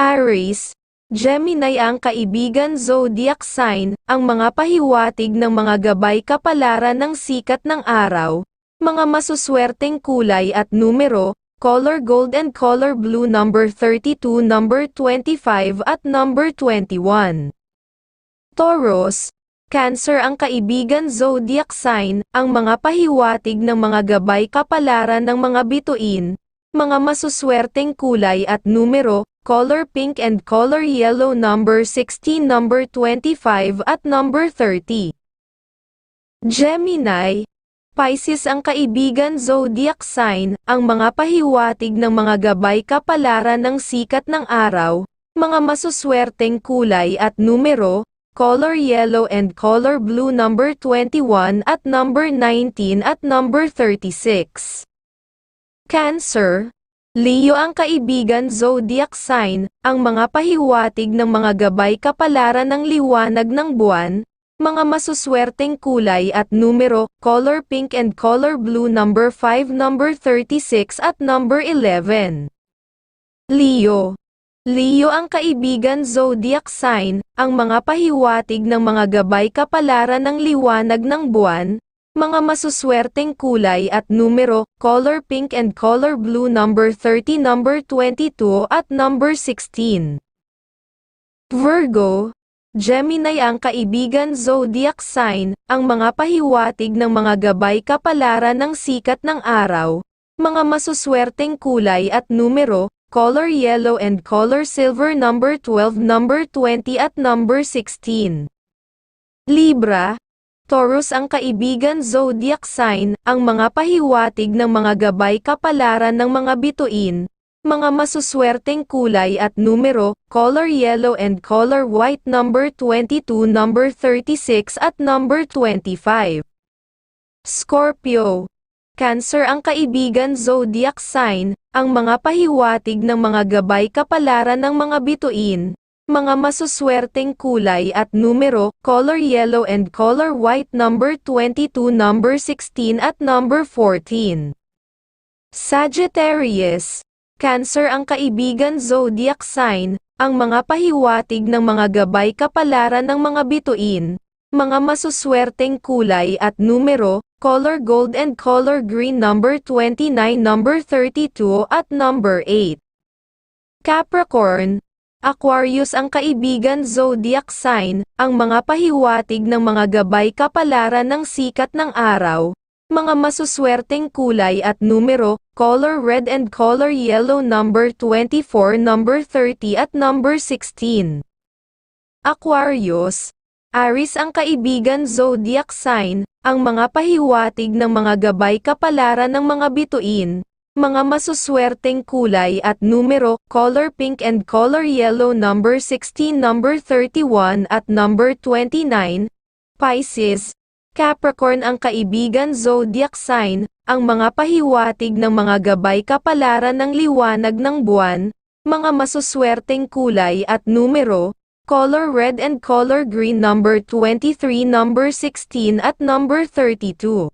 Aries, Gemini ang kaibigan zodiac sign, ang mga pahiwatig ng mga gabay kapalaran ng sikat ng araw, mga masuswerteng kulay at numero, color gold and color blue number 32, number 25 at number 21. Taurus, Cancer ang kaibigan zodiac sign, ang mga pahiwatig ng mga gabay kapalaran ng mga bituin, mga masuswerteng kulay at numero, color pink and color yellow number 16, number 25 at number 30. Gemini, Pisces ang kaibigan zodiac sign, ang mga pahiwatig ng mga gabay kapalaran ng sikat ng araw, mga masuswerteng kulay at numero, color yellow and color blue number 21 at number 19 at number 36. Cancer, Leo ang kaibigan zodiac sign, ang mga pahiwatig ng mga gabay kapalaran ng liwanag ng buwan, mga masuswerteng kulay at numero, color pink and color blue number 5 number 36 at number 11. Leo Leo ang kaibigan zodiac sign, ang mga pahiwatig ng mga gabay kapalaran ng liwanag ng buwan, mga masuswerteng kulay at numero, color pink and color blue number 30 number 22 at number 16. Virgo, Gemini ang kaibigan zodiac sign, ang mga pahiwatig ng mga gabay kapalaran ng sikat ng araw, mga masuswerteng kulay at numero, color yellow and color silver number 12, number 20 at number 16. Libra, Taurus ang kaibigan zodiac sign, ang mga pahiwatig ng mga gabay kapalaran ng mga bituin, mga masuswerteng kulay at numero, color yellow and color white number 22, number 36 at number 25. Scorpio, Cancer ang kaibigan zodiac sign, ang mga pahiwatig ng mga gabay kapalaran ng mga bituin, mga masuswerteng kulay at numero, color yellow and color white number 22, number 16 at number 14. Sagittarius, Cancer ang kaibigan zodiac sign, ang mga pahiwatig ng mga gabay kapalaran ng mga bituin, mga masuswerteng kulay at numero, color gold and color green number 29 number 32 at number 8. Capricorn, Aquarius ang kaibigan zodiac sign, ang mga pahiwatig ng mga gabay kapalaran ng sikat ng araw, mga masuswerteng kulay at numero, color red and color yellow number 24 number 30 at number 16. Aquarius, Aris ang kaibigan zodiac sign, ang mga pahiwatig ng mga gabay kapalaran ng mga bituin, mga masuswerteng kulay at numero, color pink and color yellow number 16 number 31 at number 29, Pisces, Capricorn ang kaibigan zodiac sign, ang mga pahiwatig ng mga gabay kapalaran ng liwanag ng buwan, mga masuswerteng kulay at numero, color red and color green number 23 number 16 at number 32.